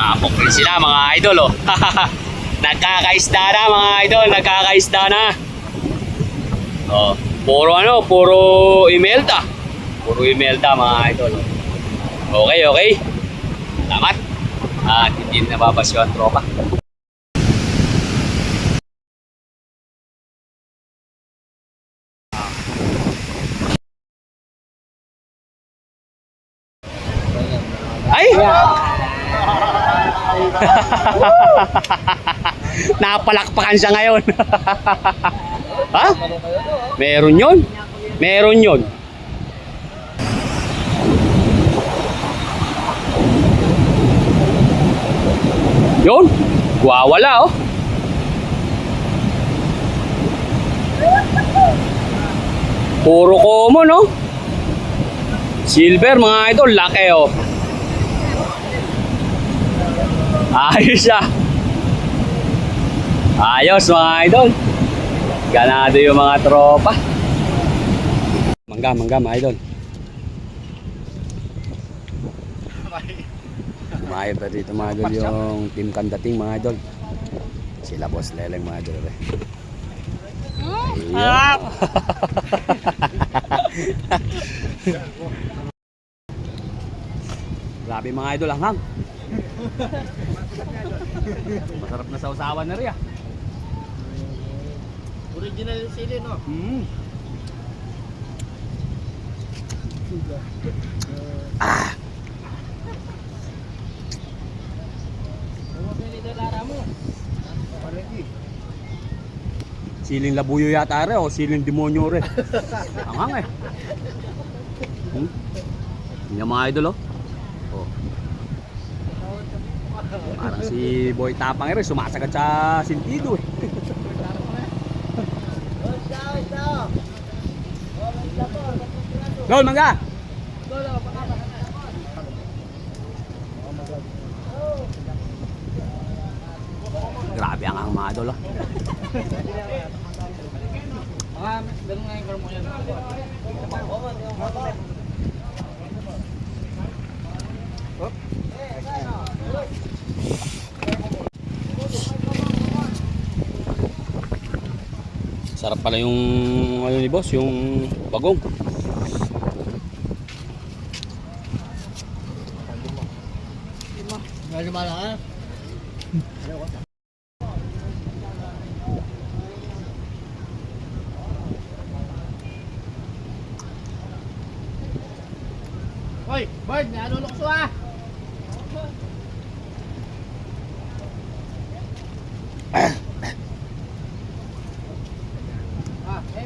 Tapok rin sila mga idol oh. nagkakaisda na mga idol, nagkakaisda na. Oh, puro ano, puro imelda. Puro imelda mga idol. Okay, okay. Salamat. At hindi na nababasyo ang tropa. Ay! Napalakpakan siya ngayon. ha? Meron yon? Meron yon. Yun. Wawala oh. Puro common oh. Silver mga idol, laki oh. Ayos siya. Ayos mga idol. Ganado yung mga tropa. Mangga, mangga mga idol. Umayos pa dito mga idol yung team kandating mga idol. Sila boss leleng mga idol. eh. Ayun. Grabe mga idol ang hang. Masarap na sa usawan na rin ah. Original yung sili, no? Mm. Ah, Ano siling labuyo yata rin o siling demonyo rin. Ang hang eh. Hmm? Yung mga idol oh. oh. Parang si Boy Tapang rin sumasagad sa sintido eh. Gol, mangga! Grabe ang ang mga idol oh. Mga, ganun nga yung karmo yan. Sarap pala yung ano ni boss, yung bagong. Medyo malaki. Hoy, Bird, may ano lukso ah!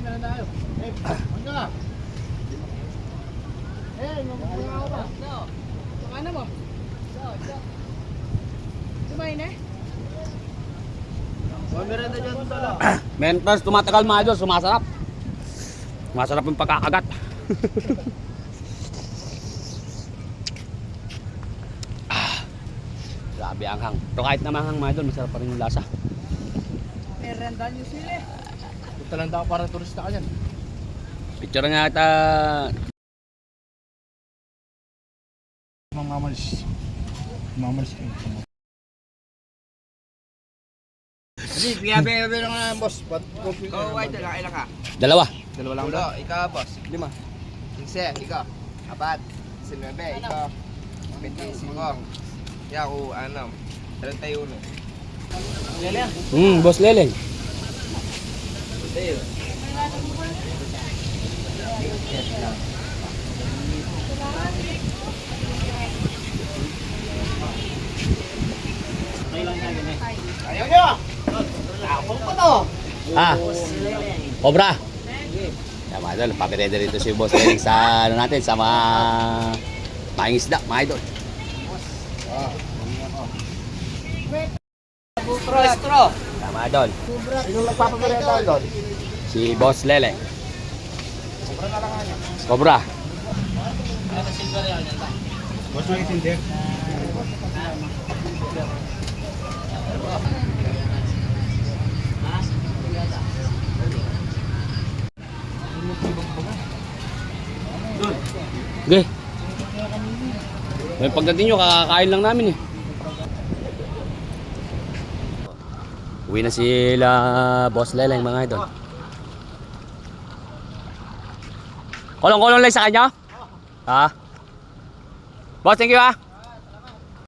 Meron tayo. Eh, ka? Eh, mamamaya ako ba? Ano mo? Kumain eh? Mentors, tumatagal mga idol, sumasarap. Masarap yung pagkakagat. ah, grabe ang hang. Pero kahit naman hang mga idol, masarap pa rin yung lasa. Merenda nyo sila eh. Punta lang daw para turista ka dyan. Picture nga ata. Mamamalis. Mamamalis kayo. Hindi, biyabe-yabe lang nga boss. Ba't coffee ka? Oh, white lang, ilan ka? Dalawa. Dalawa lang Ulo, ikaw boss. Lima. Kinse, ikaw. Apat. Silvebe, ikaw. Pentisingo. Ya, ako, ano, 31. Hmm, boss Leleng. Ayaw nyo! Tapong pa to! Ah, Cobra. Yan mga idol, papireda rito si boss Leleng sa ano natin, sa mga maing isda, mga idol. Stro, stro! Yan mga idol. Sino nagpapapareta doon? Si boss Leleng. Cobra. Boss mo itindi. Okay. May pagdating nyo, kakakain lang namin eh. Uwi na sila Boss Leleng mga idol. Kolong-kolong lang sa kanya? Ha? Boss, thank you ah.